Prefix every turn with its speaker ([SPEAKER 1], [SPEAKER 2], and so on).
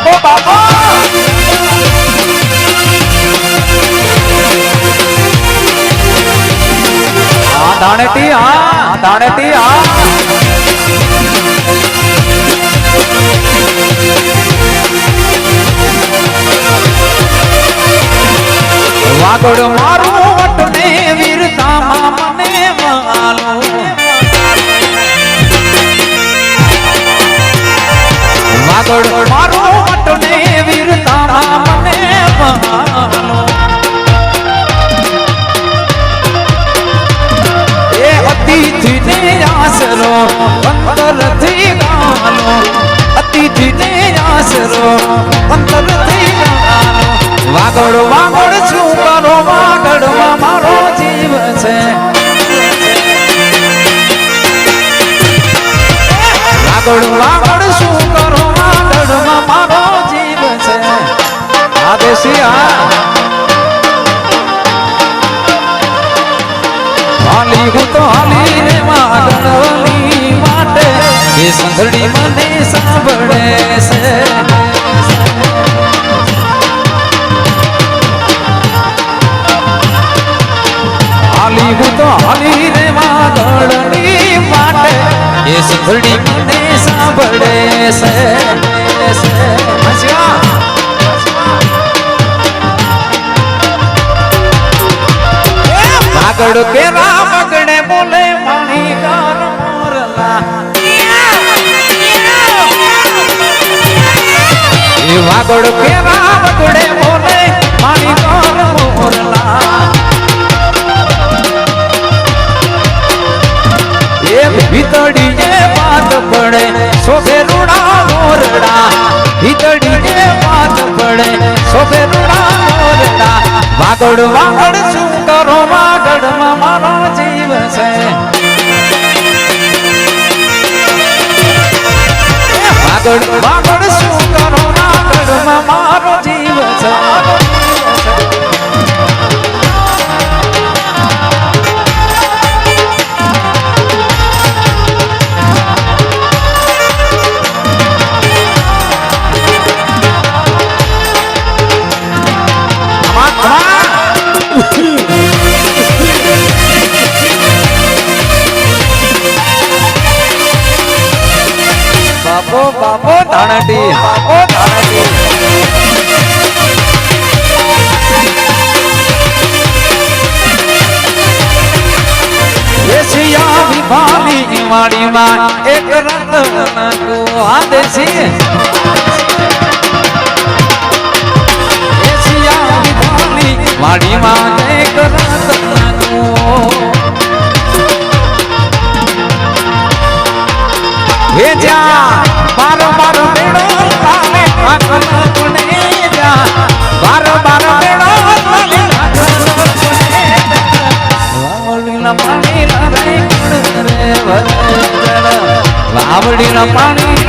[SPEAKER 1] બાપો બાપો આ ધાણેટી આ ધાણેટી આ વાગડ મારું અંતરથી ગાલો અતિથિને આસરો અંતરથી ગાનો વાગડ વાગડ મારો કરો વાગડમાં મારો જીવ છે. વાગડ વાગડ શું એ મને સાંભળે છે. હાલી હું તો માટે એ સંઘડી મને સાંભળે છે. આગળ કે રામ ગણે બોલે મણી ગાર મોરલા. વાગડ કે રામ ગણે બોલે ગાર મોરલા એ ભીતડીએ વાત પડે મોરડા. ભીતડીએ વાત પડે શોભે રૂડા વાગડ વાગડ શું કરો મારો જીવ છે. બાપો ધાણટી. બાપો ધાણટી. એશિયા વિભાની વાડીમાં એક રતન હે જ્યાં બાર બાર મેળો તાલે આગળ કોને જ્યાં બાર બાર પાણી